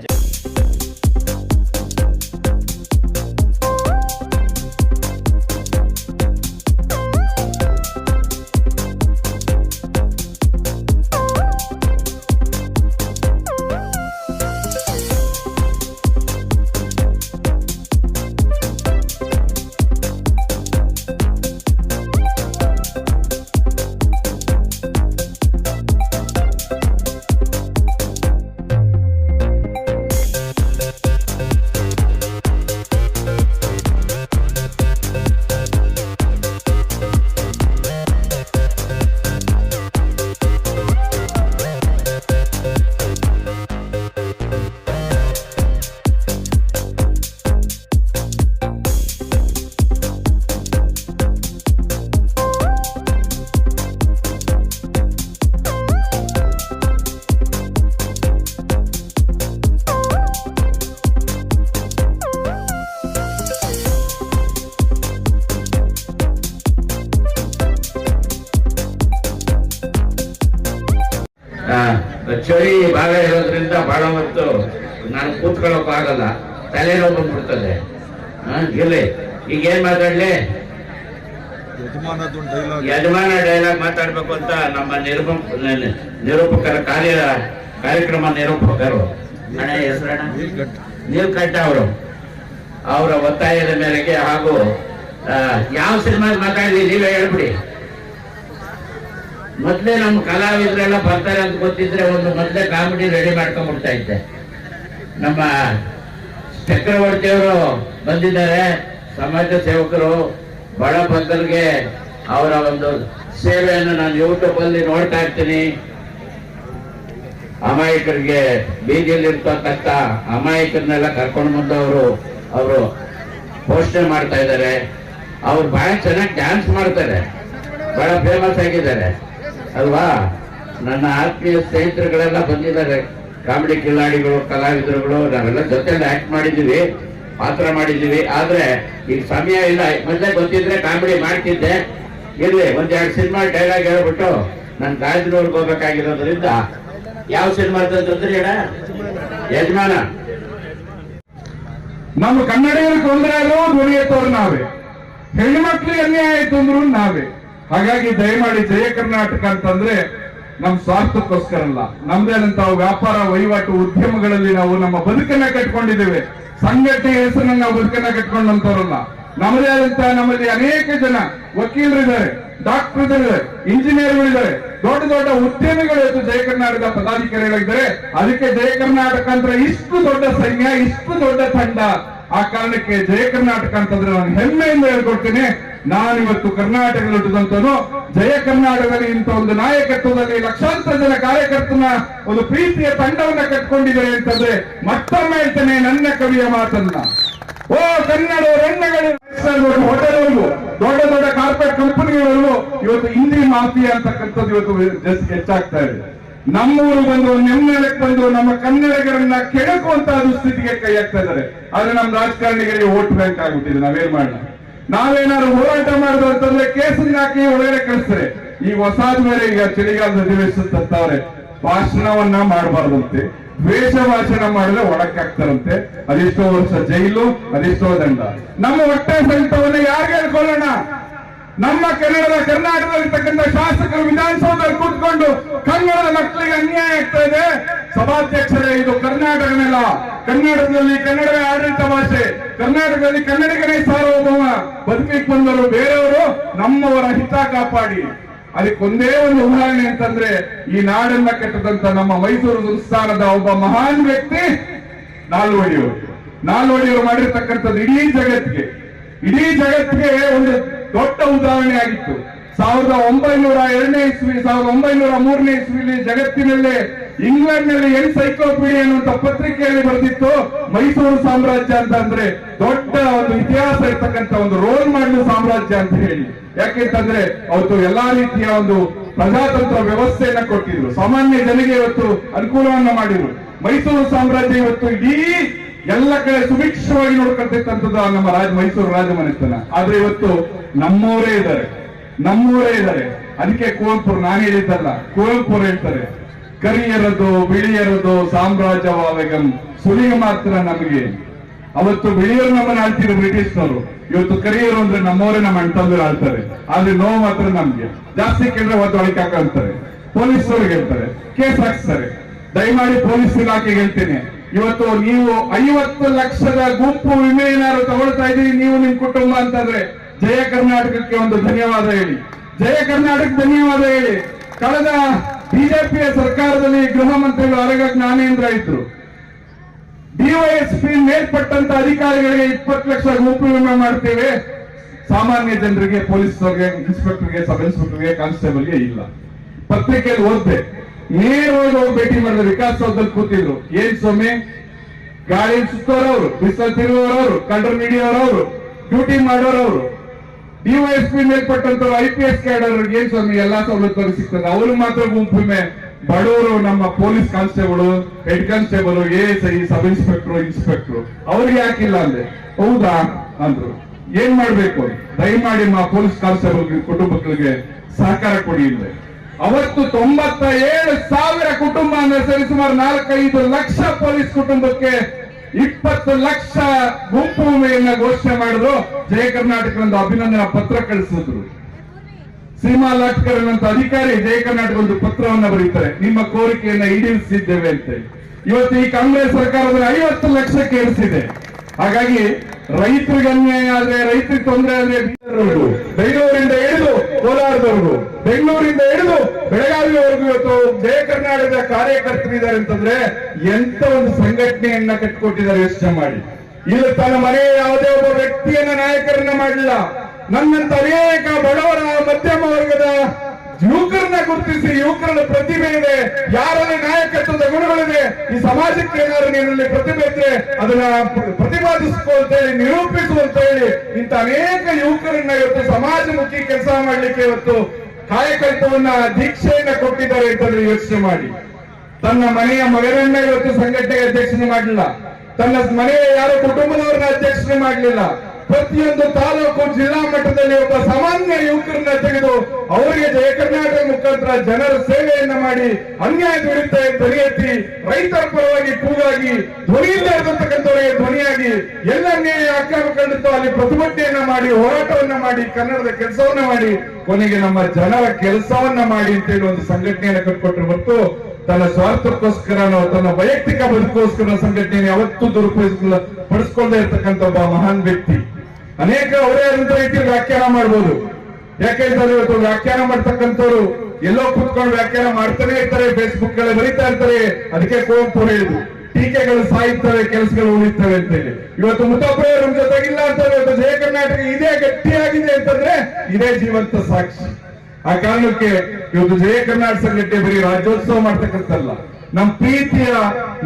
ತೊಡೆ ಭಾಗ ಇರೋದ್ರಿಂದ ಬಹಳ ಹೊತ್ತು ನಾನು ಕೂತ್ಕೊಳ್ಳೋಕೆ ಆಗಲ್ಲ. ತಲೆನೋವು ಬಂದ್ಬಿಡ್ತದೆ. ಇರ್ಲಿ. ಈಗ ಏನ್ ಮಾತಾಡ್ಲಿ? ಯಜಮಾನ ಡೈಲಾಗ್ ಮಾತಾಡ್ಬೇಕು ಅಂತ ನಮ್ಮ ನಿರೂಪ ನಿರೂಪಕರ ಕಾರ್ಯ ಕಾರ್ಯಕ್ರಮ ನಿರೂಪಕರು. ಹೆಸರಣ್ಣ? ನೀಲ್ಗಂಠ ನೀಲ್ಕಂಠ ಅವರು. ಅವರ ಒತ್ತಾಯದ ಮೇರೆಗೆ ಹಾಗೂ ಯಾವ ಸಿನಿಮಾ ಮಾತಾಡಿದ್ವಿ ನೀವೇ ಹೇಳ್ಬಿಡಿ. ಮೊದ್ಲೇ ನಮ್ಮ ಕಲಾವಿದರೆಲ್ಲ ಬರ್ತಾರೆ ಅಂತ ಗೊತ್ತಿದ್ರೆ ಒಂದು ಮೊದ್ಲೇ ಕಾಮಿಡಿ ರೆಡಿ ಮಾಡ್ಕೊಂಡ್ಬಿಡ್ತಾ ಇದ್ದೆ. ನಮ್ಮ ಚಕ್ರವರ್ತಿಯವರು ಬಂದಿದ್ದಾರೆ. ಸಮಾಜ ಸೇವಕರು, ಬಡ ಬಂದರಿಗೆ ಅವರ ಒಂದು ಸೇವೆಯನ್ನು ನಾನು ಯೂಟ್ಯೂಬ್ ಅಲ್ಲಿ ನೋಡ್ತಾ ಇರ್ತೀನಿ. ಅಮಾಯಕರಿಗೆ ಬೀದಿಯಲ್ಲಿ ಇರ್ತಕ್ಕಂಥ ಅಮಾಯಕರನ್ನೆಲ್ಲ ಕರ್ಕೊಂಡು ಅವರು ಅವರು ಪೋಷಣೆ ಮಾಡ್ತಾ ಇದ್ದಾರೆ. ಅವ್ರು ಬಹಳ ಚೆನ್ನಾಗಿ ಡ್ಯಾನ್ಸ್ ಮಾಡ್ತಾರೆ. ಬಹಳ ಫೇಮಸ್ ಆಗಿದ್ದಾರೆ. ಅಲ್ವಾ? ನನ್ನ ಆತ್ಮೀಯ ಸ್ನೇಹಿತರುಗಳೆಲ್ಲ ಬಂದಿದ್ದಾರೆ. ಕಾಮಿಡಿ ಕಿಲಾಡಿಗಳು ಕಲಾವಿದರುಗಳು, ನಾವೆಲ್ಲ ಜೊತೆಲಿ ಆಕ್ಟ್ ಮಾಡಿದೀವಿ ಪಾತ್ರ ಮಾಡಿದೀವಿ ಆದ್ರೆ ಈಗ ಸಮಯ ಇಲ್ಲ. ಮೊದಲೇ ಗೊತ್ತಿದ್ರೆ ಕಾಮಿಡಿ ಮಾಡ್ತಿದ್ದೆ. ಇರ್ಲಿ ಒಂದೆರಡು ಸಿನಿಮಾ ಡೈಲಾಗ್ ಹೇಳ್ಬಿಟ್ಟು ನಾನು ಗಾಯತ್ರಿಯವ್ರಿಗೆ ಹೋಗ್ಬೇಕಾಗಿರೋದ್ರಿಂದ ಯಾವ ಸಿನಿಮಾ ಅಂತಂದ್ರೆ ಹೇಳ ಯಜಮಾನ. ನಮ್ಮ ಕನ್ನಡಿಗರು ತೊಂದರೆ ಆಗೋ ಧ್ವನಿ ನಾವೇ. ಮಕ್ಳು ಅನ್ಯಾಯ ಆಯ್ತು ಅಂದ್ರು ನಾವೇ. ಹಾಗಾಗಿ ದಯಮಾಡಿ ಜಯ ಕರ್ನಾಟಕ ಅಂತಂದ್ರೆ ನಮ್ ಸ್ವಾರ್ಥಕ್ಕೋಸ್ಕರ ಅಲ್ಲ. ನಮ್ದೇ ಆದಂತಹ ವ್ಯಾಪಾರ ವಹಿವಾಟು ಉದ್ಯಮಗಳಲ್ಲಿ ನಾವು ನಮ್ಮ ಬದುಕನ್ನ ಕಟ್ಕೊಂಡಿದ್ದೇವೆ. ಸಂಘಟನೆ ಹೆಸರನ್ನ ನಾವು ಬದುಕನ್ನ ಕಟ್ಕೊಂಡಂತವ್ರಲ್ಲ ನಮ್ಮದೇ ಆದಂತಹ ನಮ್ಮಲ್ಲಿ ಅನೇಕ ಜನ ವಕೀಲರಿದ್ದಾರೆ ಡಾಕ್ಟರ್ ಇದ್ದಾರೆ ಇಂಜಿನಿಯರ್ಗಳಿದ್ದಾರೆ. ದೊಡ್ಡ ದೊಡ್ಡ ಉದ್ಯಮಿಗಳು ಇವತ್ತು ಜಯ ಕರ್ನಾಟಕ ಪದಾಧಿಕಾರಿಗಳಿದ್ದಾರೆ ಅದಕ್ಕೆ ಜಯ ಕರ್ನಾಟಕ ಅಂದ್ರೆ ಇಷ್ಟು ದೊಡ್ಡ ಸೈನ್ಯ, ಇಷ್ಟು ದೊಡ್ಡ ತಂಡ. ಆ ಕಾರಣಕ್ಕೆ ಜಯ ಕರ್ನಾಟಕ ಅಂತಂದ್ರೆ ನಾನು ಹೆಮ್ಮೆಯಿಂದ ಹೇಳ್ಕೊಡ್ತೇನೆ ನಾನು ಇವತ್ತು ಕರ್ನಾಟಕದಲ್ಲಿ ಹುಟ್ಟಿದಂತನು ಜಯ ಕರ್ನಾಟಕದಲ್ಲಿ ಇಂಥ ಒಂದು ನಾಯಕತ್ವದಲ್ಲಿ ಲಕ್ಷಾಂತರ ಜನ ಕಾರ್ಯಕರ್ತನ ಒಂದು ಪ್ರೀತಿಯ ತಂಡವನ್ನ ಕಟ್ಕೊಂಡಿದ್ದಾರೆ ಅಂತಂದ್ರೆ ಮತ್ತೊಮ್ಮೆ ಹೇಳ್ತೇನೆ ನನ್ನ ಕವಿಯ ಮಾತನ್ನ. ಓ ಕನ್ನಡ ರೆಣ್ಣಗಳು ಹೋಟೆಲ್ವರೆಗೂ ದೊಡ್ಡ ದೊಡ್ಡ ಕಾರ್ಪೊರೇಟ್ ಕಂಪನಿಗಳವರೆಗೂ ಇವತ್ತು ಹಿಂದಿ ಮಾಫಿಯಾ ಅಂತಕ್ಕಂಥದ್ದು ಇವತ್ತು ಹೆಚ್ಚಾಗ್ತಾ ಇದೆ. ನಮ್ಮೂರು ಬಂದು ನೆಮ್ಮನೆಲಕ್ಕೆ ಬಂದು, ನಮ್ಮ ಕನ್ನಡಿಗರನ್ನ ಕೆಣಕುವಂತಹ ದುಸ್ಥಿತಿಗೆ ಕೈ ಹಾಕ್ತಾ ಇದ್ದಾರೆ. ಆದ್ರೆ ನಮ್ಮ ರಾಜಕಾರಣಿಗಳಿಗೆ ವೋಟ್ ಬ್ಯಾಂಕ್ ಆಗ್ಬಿಟ್ಟಿದೆ, ನಾವೇನ್ ಮಾಡೋಣ ನಾವೇನಾದ್ರು ಹೋರಾಟ ಮಾಡುದು ಅಂತಂದ್ರೆ ಕೇಸನ್ನ ಹಾಕಿ ಒಳಗಡೆ ಕಳಿಸ್ತಾರೆ. ಈಗ ಹೊಸಾದ ಮೇಲೆ ಈಗ ಚಳಿಗಾಲದ ಅಧಿವೇಶನ ಭಾಷಣವನ್ನ ಮಾಡಬಾರ್ದಂತೆ. ದ್ವೇಷ ಭಾಷಣ ಮಾಡಿದ್ರೆ ಒಡಕಾಗ್ತಾರಂತೆ ಅದೆಷ್ಟೋ ವರ್ಷ ಜೈಲು, ಅದೆಷ್ಟೋ ದಂಡ. ನಮ್ಮ ಹೊಟ್ಟೆ ಸಹಿತವನ್ನ ಯಾರು ಹೇಳ್ಕೊಳ್ಳೋಣ? ನಮ್ಮ ಕನ್ನಡದ ಕರ್ನಾಟಕದಲ್ಲಿರ್ತಕ್ಕಂಥ ಶಾಸಕರು ವಿಧಾನಸೌಧದಲ್ಲಿ ಕೂತ್ಕೊಂಡು ಕನ್ನಡದ ಮಕ್ಕಳಿಗೆ ಅನ್ಯಾಯ ಆಗ್ತಾ ಇದೆ. ಸಭಾಧ್ಯಕ್ಷರೇ, ಇದು ಕರ್ನಾಟಕನೆಲ್ಲ. ಕನ್ನಡದಲ್ಲಿ ಕನ್ನಡವೇ ಆಡಳಿತ ಭಾಷೆ. ಕರ್ನಾಟಕದಲ್ಲಿ ಕನ್ನಡಿಗರೇ ಸಾರ್ವಭೌಮ. ಬದುಕಿಗೆ ಬಂದರು ಬೇರೆಯವರು, ನಮ್ಮವರ ಹಿತ ಕಾಪಾಡಿ. ಅದಕ್ಕೊಂದೇ ಒಂದು ಉದಾಹರಣೆ ಅಂತಂದ್ರೆ, ಈ ನಾಡನ್ನ ಕಟ್ಟದಂತ ನಮ್ಮ ಮೈಸೂರು ಸಂಸ್ಥಾನದ ಒಬ್ಬ ಮಹಾನ್ ವ್ಯಕ್ತಿ, ನಾಲ್ವಡಿಯವರು. ನಾಲ್ವಡಿಯವರು ಮಾಡಿರ್ತಕ್ಕಂಥದ್ದು ಇಡೀ ಜಗತ್ತಿಗೆ. ಇಡೀ ಜಗತ್ತಿಗೆ ಒಂದು ದೊಡ್ಡ ಉದಾಹರಣೆ ಆಗಿತ್ತು. ಸಾವಿರದ ಒಂಬೈನೂರ ಎರಡನೇ ಇಸ್ವಿ, ಸಾವಿರದ ಒಂಬೈನೂರ ಮೂರನೇ ಇಸ್ವಿಲಿ ಜಗತ್ತಿನಲ್ಲೇ ಇಂಗ್ಲೆಂಡ್ನಲ್ಲಿ ಎನ್ಸೈಕ್ಲೋಪೀಡಿಯಾ ಅನ್ನುವಂತ ಪತ್ರಿಕೆಯಲ್ಲಿ ಬರೆದಿತ್ತು, ಮೈಸೂರು ಸಾಮ್ರಾಜ್ಯ ಅಂತ ಅಂದ್ರೆ ದೊಡ್ಡ ಒಂದು ಇತಿಹಾಸ ಇರ್ತಕ್ಕಂಥ ಒಂದು ರೋಲ್ ಮಾಡಲು ಸಾಮ್ರಾಜ್ಯ ಅಂತ ಹೇಳಿ. ಯಾಕೆಂತಂದ್ರೆ ಅವತ್ತು ಎಲ್ಲಾ ರೀತಿಯ ಒಂದು ಪ್ರಜಾತಂತ್ರ ವ್ಯವಸ್ಥೆಯನ್ನ ಕೊಟ್ಟಿದ್ರು. ಸಾಮಾನ್ಯ ಜನರಿಗೆ ಇವತ್ತು ಅನುಕೂಲವನ್ನ ಮಾಡಿದ್ರು. ಮೈಸೂರು ಸಾಮ್ರಾಜ್ಯ ಇವತ್ತು ಇಡೀ ಎಲ್ಲ ಕಡೆ ಸುಭಿಕ್ಷವಾಗಿ ನೋಡ್ಕೊಳ್ತಿರ್ತಂಥದ್ದು ನಮ್ಮ ರಾಜ ಮೈಸೂರು ರಾಜಮನೆತನ ಆದ್ರೆ ಇವತ್ತು ನಮ್ಮವರೇ ಇದ್ದಾರೆ. ನಮ್ಮೂರೇ ಇದ್ದಾರೆ. ಅದಕ್ಕೆ ಕುವೆಂಪು ನಾನು ಹೇಳಿದ್ದಲ್ಲ ಕುವೆಂಪು ಹೇಳ್ತಾರೆ, ಕರಿಯರದು, ಬಿಳಿಯರದು ಸಾಮ್ರಾಜ್ಯವಾವೆಗಂ ಸುಳಿಗೆ ಮಾತ್ರ ನಮಗೆ. ಅವತ್ತು ಬಿಳಿಯರು ನಮ್ಮನ್ನ ಆಳ್ತಿದ್ರು ಬ್ರಿಟಿಷ್ನವರು. ಇವತ್ತು ಕರಿಯರು ಅಂದ್ರೆ ನಮ್ಮವರೇ ನಮ್ಮ ಅಣ್ತಂದ್ರು ಆಳ್ತಾರೆ. ಆದ್ರೆ ನೋವು ಮಾತ್ರ ನಮ್ಗೆ. ಜಾಸ್ತಿ ಕೇಳಿದ್ರೆ ಒಳಗೆ ಹಾಕಂತಾರೆ. ಪೊಲೀಸರಿಗೆ ಹೇಳ್ತಾರೆ, ಕೇಸ್ ಹಾಕ್ಸ್ತಾರೆ. ದಯಮಾಡಿ ಪೊಲೀಸ್ ಇಲಾಖೆಗೆ ಹೇಳ್ತೀನಿ. ಇವತ್ತು ನೀವು ಐವತ್ತು ಲಕ್ಷದ ಗುಂಪು ವಿಮೆ ಏನಾದ್ರು ತಗೊಳ್ತಾ ಇದ್ದೀರಿ, ನೀವು ನಿಮ್ ಕುಟುಂಬ ಅಂತಂದ್ರೆ. ಜಯ ಕರ್ನಾಟಕಕ್ಕೆ ಒಂದು ಧನ್ಯವಾದ ಹೇಳಿ. ಜಯ ಕರ್ನಾಟಕ ಧನ್ಯವಾದ ಹೇಳಿ. ಕಳೆದ ಬಿಜೆಪಿಯ ಸರ್ಕಾರದಲ್ಲಿ ಗೃಹ ಮಂತ್ರಿಗಳು ಅರಗ ಜ್ಞಾನೇಂದ್ರ ಇದ್ರು. ಡಿವೈಎಸ್ಪಿ ಮೇಲ್ಪಟ್ಟಂತ ಅಧಿಕಾರಿಗಳಿಗೆ ಇಪ್ಪತ್ತು ಲಕ್ಷ ಗುಂಪು ವಿಮೆ ಮಾಡ್ತೇವೆ. ಸಾಮಾನ್ಯ ಜನರಿಗೆ ಪೊಲೀಸ್ನವ್ರಿಗೆ ಇನ್ಸ್ಪೆಕ್ಟರ್ಗೆ, ಸಬ್ ಇನ್ಸ್ಪೆಕ್ಟರ್ಗೆ, ಕಾನ್ಸ್ಟೇಬಲ್ಗೆ ಇಲ್ಲ. ಪತ್ರಿಕೆಯಲ್ಲಿ ಓದ್ದೆ. ನೇರವಾಗಿ ಹೋಗಿ ಭೇಟಿ ಮಾಡಿದ ವಿಕಾಸ್ ಸೌಧದಲ್ಲಿ ಕೂತಿದ್ರು. ಏನ್ ಸ್ವಾಮಿ? ಗಾಳಿ ಸುತ್ತೋರವ್ರು, ಬಿಸಿಲು ತಿರುಗೋರವ್ರು ಕಂಡ್ರು ಹಿಡಿಯೋರವ್ರು ಡ್ಯೂಟಿ ಮಾಡೋರವ್ರು. ಡಿವೈಎಸ್ಪಿ ಮೇಲ್ಪಟ್ಟಂತ ಐ ಪಿ ಎಸ್ ಕ್ಯಾಡರ್ ಏನ್ ಸ್ವಾಮಿ ಎಲ್ಲಾ ಸವಲತ್ತುಗಳು ಸಿಗ್ತದೆ? ಅವರು ಮಾತ್ರ ಗುಂಪು ವಿಮೆ ಬಡವರು ನಮ್ಮ police constable, head constable A S I sub inspector inspector. ಅವ್ರಿಗೆ ಯಾಕಿಲ್ಲ ಅಂದ್ರೆ? ಹೌದಾ? ಅಂದ್ರು. ಏನ್ ಮಾಡ್ಬೇಕು? ದಯಮಾಡಿ ನಮ್ಮ ಪೊಲೀಸ್ ಕಾನ್ಸ್ಟೇಬಲ್ ಕುಟುಂಬಗಳಿಗೆ ಸಹಕಾರ ಕೊಡಿ ಅಂದ್ರೆ. ಅವತ್ತು ತೊಂಬತ್ತ ಏಳು ಸಾವಿರ ಕುಟುಂಬ ಅಂದ್ರೆ ಸರಿಸುಮಾರು ನಾಲ್ಕೈದು ಲಕ್ಷ ಪೊಲೀಸ್ ಕುಟುಂಬಕ್ಕೆ ಇಪ್ಪತ್ತು ಲಕ್ಷ ಗುಂಪು ವಿಮೆಯನ್ನ ಘೋಷಣೆ ಮಾಡಿದ್ರು. ಜಯ ಕರ್ನಾಟಕ ಒಂದು ಅಭಿನಂದನಾ ಪತ್ರ ಕಳಿಸಿದ್ರು. ಸೀಮಾ ಲಾಟ್ಕರ್ ಅನ್ನುವಂತ ಅಧಿಕಾರಿ ಜಯ ಕರ್ನಾಟಕ ಒಂದು ಪತ್ರವನ್ನ ಬರೀತಾರೆ. ನಿಮ್ಮ ಕೋರಿಕೆಯನ್ನ ಈಡೇರಿಸಿದ್ದೇವೆ ಅಂತ. ಇವತ್ತು ಈ ಕಾಂಗ್ರೆಸ್ ಸರ್ಕಾರದಲ್ಲಿ ಐವತ್ತು ಲಕ್ಷಕ್ಕೆ ಏರಿಸಿದೆ. ಹಾಗಾಗಿ ರೈತರಿಗೆ ಅನ್ಯಾಯ ಆದ್ರೆ ರೈತರಿಗೆ ತೊಂದರೆ ಆದ್ರೆ ಬೆಂಗಳೂರಿಂದ ಹಿಡಿದು ಕೋಲಾರದವರೆಗೂ, ಬೆಂಗಳೂರಿಂದ ಹಿಡಿದು ಬೆಳಗಾವಿಯವರೆಗೂ ಇವತ್ತು ಜಯ ಕರ್ನಾಟಕದ ಕಾರ್ಯಕರ್ತರಿದ್ದಾರೆ ಅಂತಂದ್ರೆ ಎಂತ ಒಂದು ಸಂಘಟನೆಯನ್ನ ಕಟ್ಕೊಟ್ಟಿದ್ದಾರೆ ಯೋಚನೆ ಮಾಡಿ. ಇಲ್ಲಿ, ತನ್ನ ಮನೆಯ ಯಾವುದೇ ಒಬ್ಬ ವ್ಯಕ್ತಿಯನ್ನ ನಾಯಕರನ್ನ ಮಾಡಲಿಲ್ಲ. ನನ್ನಂತ ಅನೇಕ ಬಡವರ ಮಧ್ಯಮ ವರ್ಗದ ಯುವಕರನ್ನ ಗುರುತಿಸಿ ಯುವಕರಲ್ಲಿ ಪ್ರತಿಭೆ ಇದೆ. ಯಾರಲ್ಲಿ ನಾಯಕತ್ವದ ಗುಣಗಳಿದೆ, ಈ ಸಮಾಜಕ್ಕೆ ಏನಾದ್ರು ಪ್ರತಿಭೆ ಇದ್ರೆ ಅದನ್ನ ಪ್ರತಿಪಾದಿಸ್ಕೊ ಅಂತ ಹೇಳಿ ನಿರೂಪಿಸು ಅಂತ ಹೇಳಿ ಇಂತ ಅನೇಕ ಯುವಕರನ್ನ ಇವತ್ತು ಸಮಾಜಮುಖಿ ಕೆಲಸ ಮಾಡ್ಲಿಕ್ಕೆ ಇವತ್ತು ಕಾಯಕಲ್ಪವನ್ನ ದೀಕ್ಷೆಯನ್ನ ಕೊಟ್ಟಿದ್ದಾರೆ ಅಂತಂದ್ರೆ ಯೋಚನೆ ಮಾಡಿ. ತನ್ನ ಮನೆಯ ಮಗನನ್ನ ಇವತ್ತು ಸಂಘಟನೆಗೆ ಅಧ್ಯಕ್ಷನೆ ಮಾಡಲಿಲ್ಲ. ತನ್ನ ಮನೆಯ ಯಾರ ಕುಟುಂಬದವರನ್ನ ಅಧ್ಯಕ್ಷನೆ ಮಾಡಲಿಲ್ಲ. ಪ್ರತಿಯೊಂದು ತಾಲೂಕು ಜಿಲ್ಲಾ ಮಟ್ಟದಲ್ಲಿ ಒಬ್ಬ ಸಾಮಾನ್ಯ ಯುವಕರನ್ನ ತೆಗೆದು ಅವರಿಗೆ ಜಯ ಕರ್ನಾಟಕ ಮುಖಾಂತರ ಜನರ ಸೇವೆಯನ್ನ ಮಾಡಿ ಅನ್ಯಾಯ ವಿರುದ್ಧ ಧ್ವನಿ ಎತ್ತಿ ರೈತರ ಪರವಾಗಿ ಕೂಗಾಗಿ ಧ್ವನಿಯಿಂದ ಧ್ವನಿಯಾಗಿ ಎಲ್ಲ ನ್ಯಾಯ ಅಕ್ರಮ ಕಂಡಿತು ಅಲ್ಲಿ ಪ್ರತಿಭಟನೆಯನ್ನ ಮಾಡಿ, ಹೋರಾಟವನ್ನ ಮಾಡಿ, ಕನ್ನಡದ ಕೆಲಸವನ್ನ ಮಾಡಿ, ಕೊನೆಗೆ ನಮ್ಮ ಜನರ ಕೆಲಸವನ್ನ ಮಾಡಿ ಅಂತ ಹೇಳಿ ಒಂದು ಸಂಘಟನೆಯನ್ನ ಕಟ್ಕೊಟ್ರು. ಮತ್ತು ತನ್ನ ಸ್ವಾರ್ಥಕ್ಕೋಸ್ಕರ ತನ್ನ ವೈಯಕ್ತಿಕ ಬದುಕೋಸ್ಕರ ಸಂಘಟನೆ ಯಾವತ್ತೂ ದುರುಪಯೋಗ ಪಡಿಸ್ಕೊಳ್ಳದೆ ಇರ್ತಕ್ಕಂಥ ಒಬ್ಬ ಮಹಾನ್ ವ್ಯಕ್ತಿ. ಅನೇಕ ಅವರೇ ಆದಂತ ರೀತಿಯಲ್ಲಿ ವ್ಯಾಖ್ಯಾನ ಮಾಡಬಹುದು ಯಾಕೆಂದ್ರೆ ಇವತ್ತು? ವ್ಯಾಖ್ಯಾನ ಮಾಡ್ತಕ್ಕಂಥವ್ರು ಎಲ್ಲೋ ಕೂತ್ಕೊಂಡು ವ್ಯಾಖ್ಯಾನ ಮಾಡ್ತಾನೆ ಇರ್ತಾರೆ ಫೇಸ್ಬುಕ್ಗಳಲ್ಲಿ ಬರೀತಾ ಇರ್ತಾರೆ. ಅದಕ್ಕೆ ಕುವೆಂಪು ಹೇಳಿದ್ರು ಟೀಕೆಗಳು ಸಾಯುತ್ತವೆ, ಕೆಲಸಗಳು ಉಳಿತವೆ ಅಂತ ಹೇಳಿ. ಇವತ್ತು ಮುತ್ತಪ್ಪಯ್ಯ ನಮ್ ಜೊತೆಗಿಲ್ಲ ಅಂತ ಇವತ್ತು ಜಯ ಕರ್ನಾಟಕ ಇದೇ ಗಟ್ಟಿಯಾಗಿದೆ ಅಂತಂದ್ರೆ ಇದೇ ಜೀವಂತ ಸಾಕ್ಷಿ. ಆ ಕಾರಣಕ್ಕೆ ಇವತ್ತು ಜಯ ಕರ್ನಾಟಕ ಸಂಘಟನೆ ಬರೀ ರಾಜ್ಯೋತ್ಸವ ಮಾಡ್ತಕ್ಕಂಥಲ್ಲ ನಮ್ಮ ಪ್ರೀತಿಯ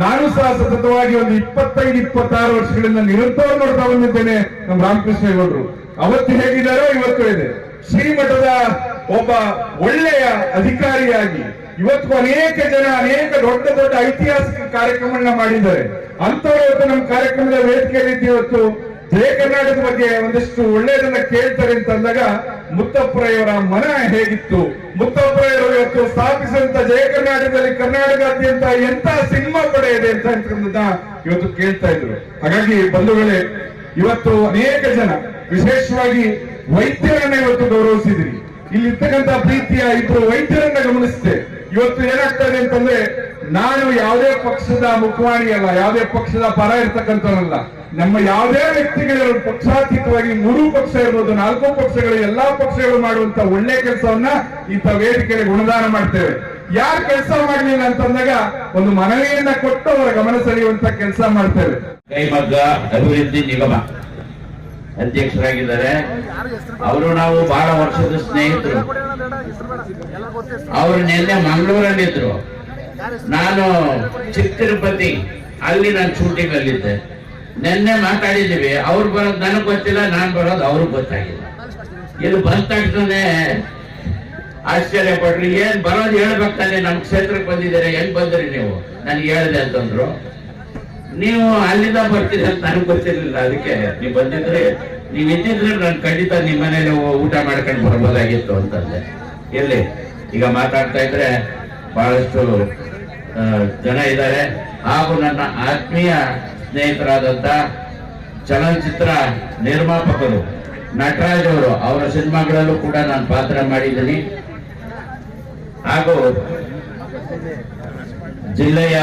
ನಾನು ಸಹ ಸತತವಾಗಿ ಒಂದು ಇಪ್ಪತ್ತೈದು, ಇಪ್ಪತ್ತಾರು ವರ್ಷಗಳಿಂದ ನಿರಂತರ ನೋಡ್ತಾ ಬಂದಿದ್ದೇನೆ ನಮ್ಮ ರಾಮಕೃಷ್ಣ ಗೌಡರು ಅವತ್ತು ಹೇಗಿದ್ದಾರೋ ಇವತ್ತು ಇದೆ. ಶ್ರೀಮಠದ ಒಬ್ಬ ಒಳ್ಳೆಯ ಅಧಿಕಾರಿಯಾಗಿ ಇವತ್ತು ಅನೇಕ ಜನ, ಅನೇಕ ದೊಡ್ಡ ದೊಡ್ಡ ಐತಿಹಾಸಿಕ ಕಾರ್ಯಕ್ರಮಗಳನ್ನ ಮಾಡಿದ್ದಾರೆ. ಅಂತವರು ಇವತ್ತು ನಮ್ಮ ಕಾರ್ಯಕ್ರಮದ ವೇದಿಕೆಯಲ್ಲಿ ಇವತ್ತು. ಜಯ ಕರ್ನಾಟಕದ ಬಗ್ಗೆ ಒಂದಿಷ್ಟು ಒಳ್ಳೆಯದನ್ನ ಕೇಳ್ತಾರೆ ಅಂತ ಅಂದಾಗ ಮುತ್ತಪ್ಪರಯವರ ಮನ ಹೇಗಿತ್ತು? ಮುತ್ತಪ್ಪರವರು ಇವತ್ತು ಸ್ಥಾಪಿಸಿದಂತ ಜಯ ಕರ್ನಾಟಕದಲ್ಲಿ ಕರ್ನಾಟಕಾದ್ಯಂತ ಎಂತ ಸಿನಿಮಾ ಪಡೆ ಇದೆ ಅಂತ ಇವತ್ತು ಕೇಳ್ತಾ ಇದ್ರು. ಹಾಗಾಗಿ ಬಂಧುಗಳೇ, ಇವತ್ತು ಅನೇಕ ಜನ, ವಿಶೇಷವಾಗಿ ವೈದ್ಯರನ್ನ ಇವತ್ತು ಗೌರವಿಸಿದ್ರಿ. ಇಲ್ಲಿ ಇರ್ತಕ್ಕಂಥ ಪ್ರೀತಿಯ ಇಬ್ಬರು ವೈದ್ಯರನ್ನ ಗಮನಿಸಿದೆ. ಇವತ್ತು ಏನಾಗ್ತದೆ ಅಂತಂದ್ರೆ ನಾನು ಯಾವುದೇ ಪಕ್ಷದ ಮುಖವಾಣಿ ಅಲ್ಲ, ಯಾವುದೇ ಪಕ್ಷದ ಪರ ಇರ್ತಕ್ಕಂಥವ್ರಲ್ಲ. ನಮ್ಮ ಯಾವುದೇ ವ್ಯಕ್ತಿಗಳ ಪಕ್ಷಾತೀತವಾಗಿ ಮೂರು ಪಕ್ಷ ಇರ್ಬೋದು, ನಾಲ್ಕು ಪಕ್ಷಗಳು, ಎಲ್ಲಾ ಪಕ್ಷಗಳು ಮಾಡುವಂತ ಒಳ್ಳೆ ಕೆಲಸವನ್ನ ಇಂಥ ವೇದಿಕೆಗೆ ಗುಣದಾನ ಮಾಡ್ತೇವೆ. ಯಾರು ಕೆಲಸ ಮಾಡಲಿಲ್ಲ ಅಂತಂದಾಗ ಒಂದು ಮನವಿಯನ್ನ ಕೊಟ್ಟು ಅವರ ಗಮನ ಸೆಳೆಯುವಂತ ಕೆಲಸ ಮಾಡ್ತೇವೆ. ಕೈಮಗ್ಗ ಅಭಿವೃದ್ಧಿ ನಿಗಮ ಅಧ್ಯಕ್ಷರಾಗಿದ್ದಾರೆ. ಅವರು ನಾವು ಬಹಳ ವರ್ಷದ ಸ್ನೇಹಿತರು. ಅವರು ನಿನ್ನೆ ಮಂಗಳೂರಲ್ಲಿದ್ರು. ನಾನು ಚಿಕ್ಕ ತಿರುಪತಿ ಅಲ್ಲಿ ನಾನು ಶೂಟಿಂಗ್ ಅಲ್ಲಿದ್ದೆ ನಿನ್ನೆ ಮಾತಾಡಿದ್ದೀವಿ, ಅವ್ರು ಬರೋದು ನನಗೆ ಗೊತ್ತಿಲ್ಲ, ನಾನು ಬರೋದು ಅವ್ರಿಗೆ ಗೊತ್ತಾಗಿಲ್ಲ. ಇದು ಬಂದ ತಕ್ಷಣ ಆಶ್ಚರ್ಯ ಪಡ್ರಿ ಏನ್ ಬರೋದು ಹೇಳ್ಬೇಕು ತಾನೇ, ನಮ್ ಕ್ಷೇತ್ರಕ್ಕೆ ಬಂದಿದ್ದೀರಾ, ಹೆಂಗ್ ಬಂದ್ರಿ ನೀವು? ನನ್ಗೆ ಹೇಳಿದೆ ಅಂತಂದ್ರು. ನೀವು ಅಲ್ಲಿಂದ ಬರ್ತೀರಿ ಅಂತ ನನಗೆ ಗೊತ್ತಿರ್ಲಿಲ್ಲ, ಅದಕ್ಕೆ ನೀವು ಬಂದಿದ್ರೆ, ನೀವು ಇದ್ದಿದ್ರೆ ನಾನು ಖಂಡಿತ ನಿಮ್ಮ ಮನೇಲಿ ಊಟ ಮಾಡ್ಕೊಂಡು ಬರ್ಬೋದಾಗಿತ್ತು ಅಂತಂದೆ. ಇರ್ಲಿ, ಈಗ ಮಾತಾಡ್ತಾ ಇದ್ರೆ ಬಹಳಷ್ಟು ಜನ ಇದ್ದಾರೆ. ಹಾಗೂ ನನ್ನ ಆತ್ಮೀಯ ಸ್ನೇಹಿತರಾದಂತ ಚಲನಚಿತ್ರ ನಿರ್ಮಾಪಕರು ನಟರಾಜ್ ಅವರು, ಅವರ ಸಿನಿಮಾಗಳಲ್ಲೂ ಕೂಡ ನಾನು ಪಾತ್ರ ಮಾಡಿದ್ದೀನಿ. ಹಾಗೂ ಜಿಲ್ಲೆಯ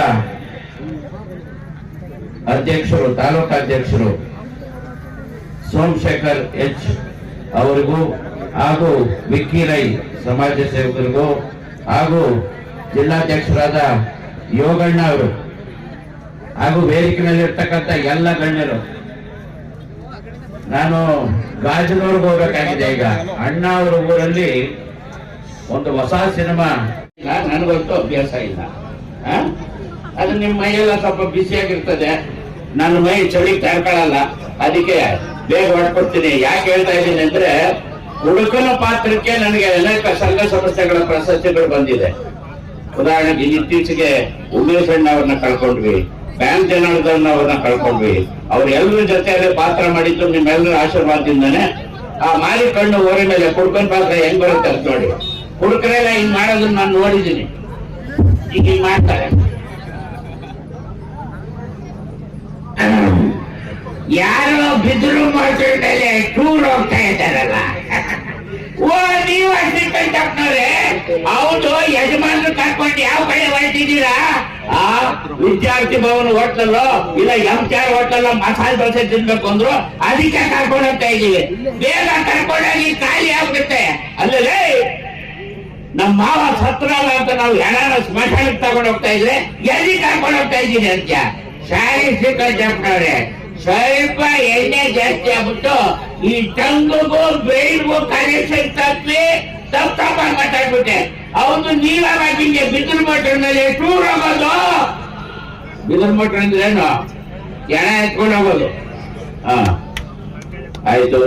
ಅಧ್ಯಕ್ಷರು, ತಾಲೂಕು ಅಧ್ಯಕ್ಷರು ಸೋಮಶೇಖರ್ ಎಚ್ ಅವರಿಗೂ ಹಾಗೂ ವಿಕ್ಕಿ ರೈ ಸಮಾಜ ಸೇವಕರಿಗೂ ಹಾಗೂ ಜಿಲ್ಲಾಧ್ಯಕ್ಷರಾದ ಯೋಗಣ್ಣ ಅವರು. ಹಾಗೂ ವೇದಿಕೆಯಲ್ಲಿರ್ತಕ್ಕಂಥ ಎಲ್ಲ ಗಣ್ಯರು. ನಾನು ಗಾಜನೂರ್ಗೆ ಹೋಗ್ಬೇಕಾಗಿದೆ ಈಗ. ಅಣ್ಣ ಅವರ ಊರಲ್ಲಿ ಒಂದು ಹೊಸ ಸಿನಿಮಾ. ನನಗಂತೂ ಅಭ್ಯಾಸ ಇಲ್ಲ? ಅದು ನಿಮ್ಮ ಮೈಯೆಲ್ಲ ಸ್ವಲ್ಪ ಬಿಸಿಯಾಗಿರ್ತದೆ ನನ್ನ ಮೈ ಚಳಿ ತಡ್ಕೊಳ್ಳಲ್ಲ ಅದಕ್ಕೆ ಬೇಗ ಹೊಡ್ಕೊಡ್ತೀನಿ. ಯಾಕೆ ಹೇಳ್ತಾ ಇದ್ದೀನಿ ಅಂದ್ರೆ ಹುಡುಕನ ಪಾತ್ರಕ್ಕೆ ನನಗೆ ಅನೇಕ ಸಂಘ ಸಂಸ್ಥೆಗಳ ಪ್ರಶಸ್ತಿಗಳು ಬಂದಿದೆ. ಉದಾಹರಣೆಗೆ ಇತ್ತೀಚೆಗೆ ಉಮೇಶ್ ಅಣ್ಣ ಅವ್ರನ್ನ ಕಳ್ಕೊಂಡ್ವಿ. ಬ್ಯಾಂಕ್ ಜನಾರ್ದನ್ ಅವ್ರನ್ನ ಕಳ್ಕೊಂಡ್ವಿ. ಅವ್ರ ಎಲ್ಲರ ಜೊತೆಯಲ್ಲಿ ಪಾತ್ರ ಮಾಡಿದ್ದು ನಿಮ್ಮೆಲ್ಲರ ಆಶೀರ್ವಾದದಿಂದನೇ. ಆ ಮಾರಿ ಕಣ್ಣು ಓರೆ ಮೇಲೆ ಕುಡ್ಕನ್ ಪಾತ್ರ ಹೆಂಗ್ ಬರುತ್ತೆ ಅಂತ ನೋಡಿ. ಕುಡ್ಕರೆಲ್ಲ ಹಿಂಗ್ ಮಾಡೋದನ್ನ ನಾನು ನೋಡಿದ್ದೀನಿ. ಈಗ ಹಿಂಗ್ ಮಾಡ್ತಾರೆ. ಯಾರೋ ಬಿದ್ರು ಮಾಡ್ಕೊಂಡಲ್ಲಿ ಟೂರ್ ಹೋಗ್ತಾ ಇದ್ದಾರಲ್ಲ. ಓ, ನೀವು ಅಷ್ಟೇ ಹೌದು, ಯಜಮಾನ್ರು ಕರ್ಕೊಂಡು ಯಾವ ಕಡೆ ಹೊರಟಿದ್ದೀರಾ ಆ, ವಿದ್ಯಾರ್ಥಿ ಭವನ ಹೋಟ್ಲಲ್ಲೋ, ಇಲ್ಲ ಎಂ ಆರ್ ಹೋಟ್ಲಲ್ಲೋ ಮಸಾಲೆ ದೋಸೆ ತಿನ್ಬೇಕು ಅಂದ್ರು, ಅದಕ್ಕೆ ಕರ್ಕೊಂಡು ಹೋಗ್ತಾ ಇದೀವಿ ಬೇಗ ಕರ್ಕೊಂಡೋಗಿ ಖಾಲಿ ಆಗ್ಬಿಡುತ್ತೆ. ಅಲ್ಲೇ ನಮ್ಮ ಮಾವ ಸತ್ರಲ್ಲ ಅಂತ ನಾವು ಹೆಣನ ಸ್ಮಶಾನಕ್ಕೆ ತಗೊಂಡು ಹೋಗ್ತಾ ಇದ್ರೆ ಎಲ್ಲಿ ಕರ್ಕೊಂಡು ಹೋಗ್ತಾ ಇದ್ದೀನಿ ಅಂತ. ಶಾಲೆ ಸಿಕ್ಕವ್ರೆ ಸ್ವಲ್ಪ ಎಣ್ಣೆ ಜಾಸ್ತಿ ಆಗ್ಬಿಟ್ಟು ಈ ಟಂಗುಗೂ ಬೇಯಿಗೂ ಕನೆಕ್ಷನ್ ತಪ್ಪಿ ತಪ್ಪ ಮಾತಾಡ್ಬಿಟ್ಟೆ ಅವನು ನೀರಾಗಿ ಹಿಂಗೆ ಬಿದಿರು ಮೇಲೆ ಟೂರ್ ಹೋಗೋದು. ಬಿದಿರು ಮೋಟರ್ ಅಂದ್ರೆ ಏನು? ಎಣ ಎತ್ಕೊಂಡು ಹೋಗೋದು. ಹಾ, ಆಯ್ತು.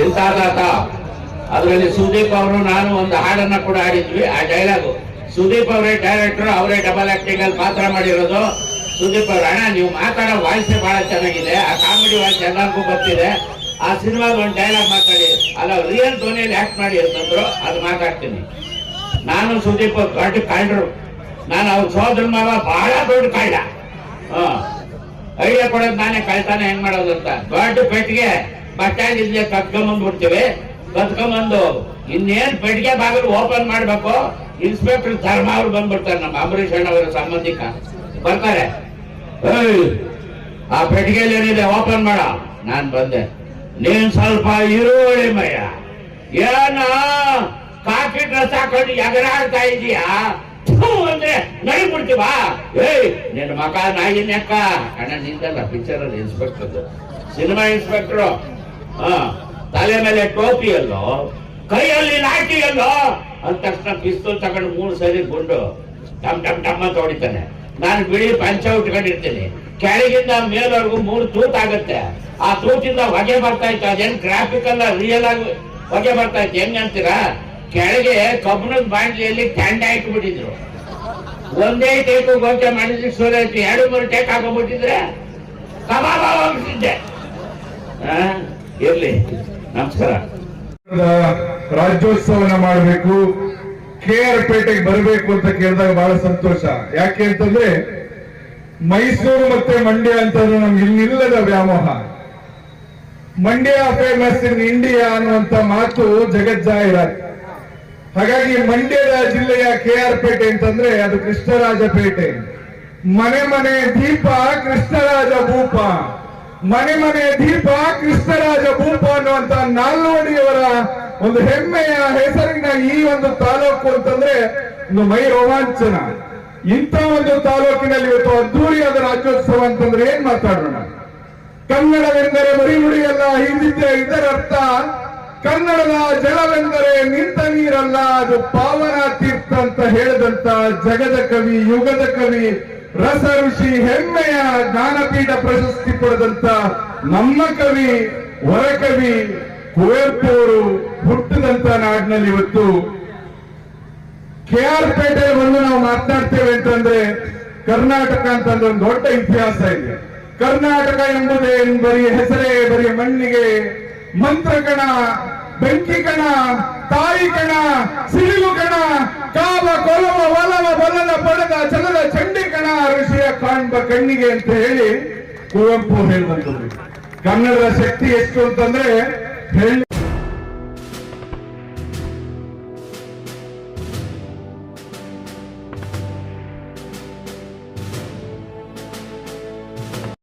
ಇಂತಾದಾತ ಅದರಲ್ಲಿ ಸುದೀಪ್ ಅವರು, ನಾನು ಒಂದು ಹಾಡನ್ನ ಕೂಡ ಆಡಿದ್ವಿ ಆ ಡೈಲಾಗು ಸುದೀಪ್ ಅವರೇ ಡೈರೆಕ್ಟರ್ ಅವರೇ ಡಬಲ್ ಆಕ್ಟಿಂಗ್ ಅಲ್ಲಿ ಪಾತ್ರ ಮಾಡಿರೋದು. ಸುದೀಪ್ ಅವ್ರ, ಅಣ್ಣ, ನೀವು ಮಾತಾಡೋ ವಾಯ್ಸೆ ಬಹಳ ಚೆನ್ನಾಗಿದೆ. ಆ ಕಾಮಿಡಿ ವಾಯ್ಸ್ ಎಲ್ಲರಿಗೂ ಗೊತ್ತಿದೆ. ಆ ಸಿನಿಮಾದ ಒಂದು ಡೈಲಾಗ್ ಮಾತಾಡಿ. ಅಲ್ಲ ರಿಯಲ್ ಧ್ವನಿಯಲ್ಲಿ ಆಕ್ಟ್ ಮಾಡಿ ಅಂತಂದ್ರು, ಅದು ಮಾತಾಡ್ತೀನಿ. ನಾನು ಸುದೀಪ್ ದೊಡ್ಡ ಕಾಯ್ಡ್ರು ನಾನು ಅವ್ರ ಸೋದರ ಮಾವ ಬಹಳ ದೊಡ್ಡ ಹಾ. ಐಡಿಯಾ ಕೊಡೋದು ನಾನೇ ಕಳ್ತಾನೆ, ಹೆಂಗ್ ಮಾಡೋದು ಅಂತ. ದೊಡ್ಡ ಪೆಟ್ಟಿಗೆ ಬಟ್ಟೆ ಸ್ಟ್ಯಾಂಡ್ ಇಲ್ಲೇ ಕತ್ಕೊಂಬಂದ್ಬಿಡ್ತೀವಿ ಕತ್ಕೊಂಬಂದು ಇನ್ನೇನ್ ಪೆಟ್ಟಿಗೆ ಬಾಗಿಲು ಓಪನ್ ಮಾಡ್ಬೇಕು ಇನ್ಸ್ಪೆಕ್ಟರ್ ಧರ್ಮ ಅವ್ರು ಬಂದ್ಬಿಡ್ತಾರೆ, ನಮ್ಮ ಅಂಬರೀಷ್ ಅಣ್ಣವರ ಸಂಬಂಧಿಕ. ಬರ್ತಾರೆ. ಆ ಪೆಟ್ಟಿಗೆಯಲ್ಲಿ ಏನಿದೆ ಓಪನ್ ಮಾಡ. ನಾನು ಬಂದೆ. ನೀನ್ ಸ್ವಲ್ಪ ಈರುಳ್ಳಿ ಮಯ ಏನ ಕಾಫಿ ಡ್ರೆಸ್ ಹಾಕೊಂಡು ಎಗರಾಡ್ತಾ ಇದೀಯಾ? ಅಂದ್ರೆ ಅಂದ್ರೆ ನಡಿಬಿಡ್ತೀವ ಏಯ್, ನಿನ್ನ ಮಗ ನಾಯಿ ನೆಕ್ಕ. ಅಣ್ಣ, ನಿಂದಲ್ಲ ಪಿಕ್ಚರ್ ಅಲ್ಲಿ ಇನ್ಸ್ಪೆಕ್ಟರ್ ಸಿನಿಮಾ ಇನ್ಸ್ಪೆಕ್ಟರ್ ಹಾ, ತಲೆ ಮೇಲೆ ಟೋಪಿ ಅಲ್ಲೋ ಕೈಯಲ್ಲಿ ಲಾಠಿಯಲ್ಲೋ ಅಂದ ತಕ್ಷಣ ಪಿಸ್ತೂಲ್ ತಗೊಂಡು ಮೂರು ಸರಿ ಗುಂಡು ಟಮ್ ಟಮ್ ಟಮ್ ಅಂತ ಹೊಡಿತಾನೆ. ನಾನು ಬಿಳಿ ಪಂಚ ಉಟ್ಕೊಂಡಿರ್ತೀನಿ. ಕೆಳಗಿಂದ ಮೇಲ್ವರೆಗೂ ಮೂರು ತೂತ್ ಆಗುತ್ತೆ. ಆ ತೂತಿಂದ ಹೊಗೆ ಬರ್ತಾ ಇತ್ತು. ಅದೇನ್ ಗ್ರಾಫಿಕ್ ಅಲ್ಲ ರಿಯಲ್ ಆಗಿ ಹೊಗೆ ಬರ್ತಾ ಇತ್ತು. ಹೆಂಗ್ ಅಂತೀರಾ? ಕೆಳಗೆ ಕಬ್ಬಣದ ಬಾಂಡ್ಲಿಯಲ್ಲಿ ತಂಡ ಇಟ್ಬಿಟ್ಟಿದ್ರು ಒಂದೇ ಟೇಕು ಗೋಚೆ ಮಾಡಿದ್ರೆ ಸೂರ್ಯ ಎರಡು ಮೂರು ಟೇಕ್ ಹಾಕೊಂಡ್ಬಿಟ್ಟಿದ್ರೆ ಕಬಾಬ್ ಇರ್ಲಿ. ನಮಸ್ಕಾರ. ರಾಜ್ಯೋತ್ಸವನ ಮಾಡಬೇಕು. ಕೆ ಆರ್ ಪೇಟೆಗೆ ಬರಬೇಕು ಅಂತ ಕೇಳಿದಾಗ ಬಹಳ ಸಂತೋಷ. ಯಾಕೆ ಅಂತಂದ್ರೆ ಮೈಸೂರು ಮತ್ತೆ ಮಂಡ್ಯ ಅಂತಂದ್ರೆ ನಮ್ಗೆ ಇಲ್ಲಿಲ್ಲದ ವ್ಯಾಮೋಹ. ಮಂಡ್ಯ ಫೇಮಸ್ ಇನ್ ಇಂಡಿಯಾ ಅನ್ನುವಂತ ಮಾತು ಜಗಜ್ಜಾಹಿರಾತು ಹಾಗಾಗಿ ಮಂಡ್ಯದ ಜಿಲ್ಲೆಯ ಕೆ ಆರ್ ಪೇಟೆ ಅಂತಂದ್ರೆ ಅದು ಕೃಷ್ಣರಾಜ ಪೇಟೆ ಮನೆ ಮನೆ ದೀಪ, ಕೃಷ್ಣರಾಜ ಭೂಪ. ಮನೆ ಮನೆ ದೀಪ, ಕೃಷ್ಣರಾಜ ಭೂಪ ಅನ್ನುವಂತ ನಾಲ್ವಡಿಯವರ ಒಂದು ಹೆಮ್ಮೆಯ ಹೆಸರಿನ ಈ ಒಂದು ತಾಲೂಕು ಅಂತಂದ್ರೆ ಒಂದು ಮೈ ರೋಮಾಂಚನ ಇಂಥ ಒಂದು ತಾಲೂಕಿನಲ್ಲಿ ಇವತ್ತು ಅದ್ದೂರಿಯಾದ ರಾಜ್ಯೋತ್ಸವ ಅಂತಂದ್ರೆ ಏನ್ ಮಾತಾಡೋಣ? ಕನ್ನಡವೆಂದರೆ ಬರೀ ಅಲ್ಲ ಹಿಂದಿದ್ದೆ ಇದರರ್ಥ. ಕನ್ನಡದ ಜಲವೆಂದರೆ ನಿಂತ ನೀರಲ್ಲ, ಅದು ಪಾವನ ತೀರ್ಥ ಅಂತ ಹೇಳಿದಂತ ಜಗದ ಕವಿ, ಯುಗದ ಕವಿ, ರಸ ಋಷಿ, ಹೆಮ್ಮೆಯ ಜ್ಞಾನಪೀಠ ಪ್ರಶಸ್ತಿ ಪಡೆದಂತ ನಮ್ಮ ಕವಿ, ಹೊರಕವಿ ಕುವೆಂಪು ಅವರು ಹುಟ್ಟಿದಂತ ನಾಡಿನಲ್ಲಿ ಇವತ್ತು ಕೆ ಆರ್ ಪೇಟೆ ಬಂದು ನಾವು ಮಾತನಾಡ್ತೇವೆ ಅಂತಂದ್ರೆ ಕರ್ನಾಟಕ ಅಂತಂದ್ರೆ ಒಂದು ದೊಡ್ಡ ಇತಿಹಾಸ ಇದೆ. ಕರ್ನಾಟಕ ಎಂಬುದೇ ಬರೀ ಹೆಸರೇ, ಬರೀ ಮಣ್ಣಿಗೆ. ಮಂತ್ರಕಣ ಬೆಂಕಿ ಕಣ, ತಾಯಿ ಕಣ, ಸಿಡಿಲು ಕಣ, ಕಾವ, ಕೊಲವ ಒಲವ ಬಲದ ಪಡೆದ ಚಲದ ಚಂಡಿ ಕಣ, ಋಷಿಯ ಕಾಣ್ಬ ಕಣ್ಣಿಗೆ ಅಂತ ಹೇಳಿ ಕುವೆಂಪು ಹೇಳಿದಂಥದ್ದು ಕನ್ನಡದ ಶಕ್ತಿ ಎಷ್ಟು ಅಂತಂದ್ರೆ ಹೇಳಿ